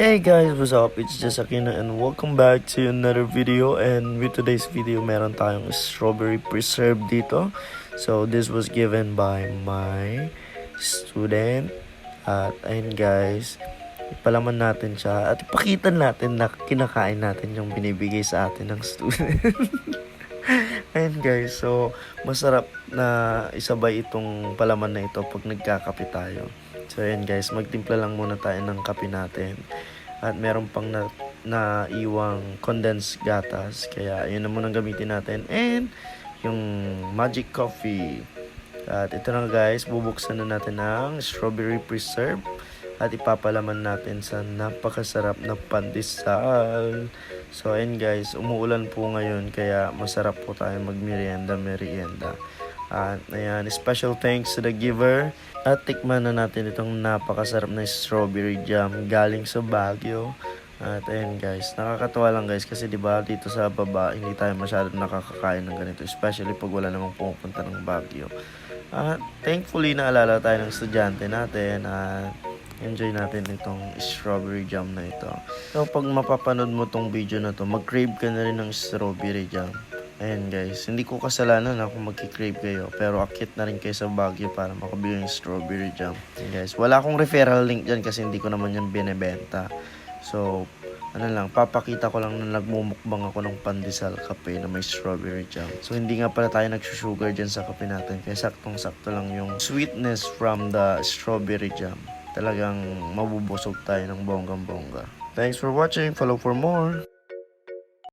Hey guys, what's up? It's Akina and welcome back to another video and with today's video meron tayong strawberry preserve dito. So this was given by my student at ayun guys, ipalaman natin siya at ipakita natin na kinakain natin yung binibigay sa atin ng student. Ayun guys, so masarap na isabay itong palaman na ito pag nagkakape tayo. So ayun guys, magtimpla lang muna tayo ng kape natin. At meron pang na, na iwang condensed gatas. Kaya yun na muna gamitin natin. And yung magic coffee. At ito na guys, bubuksan na natin ang strawberry preserve. At ipapalaman natin sa napakasarap na pandesal. So ayun guys, umuulan po ngayon kaya masarap po tayo magmerienda merienda. At ayan, special thanks to the giver. At tikman na natin itong napakasarap na strawberry jam galing sa Baguio. At ayun guys, nakakatuwa lang guys kasi 'di ba dito sa baba hindi tayo masyadong nakakakain ng ganito, especially pag wala namang pumupunta ng Baguio. At thankfully naalala tayo ng estudyante natin at enjoy natin itong strawberry jam na ito. So pag mapapanood mo tong video na to, mag-crave ka na rin ng strawberry jam. Ayan guys, hindi ko kasalanan na kung magki-crave kayo, pero akit na rin kayo sa Baguio para makabili ng strawberry jam. Ayan guys, wala akong referral link dyan kasi hindi ko naman yan binebenta. So, ano lang, papakita ko lang na nagmumukbang ako ng pandesal kape na may strawberry jam. So, hindi nga pala tayo nagsusugar dyan sa kape natin. Kaya saktong-sakto lang yung sweetness from the strawberry jam. Talagang mabubusog tayo ng bonggang-bongga. Thanks for watching. Follow for more.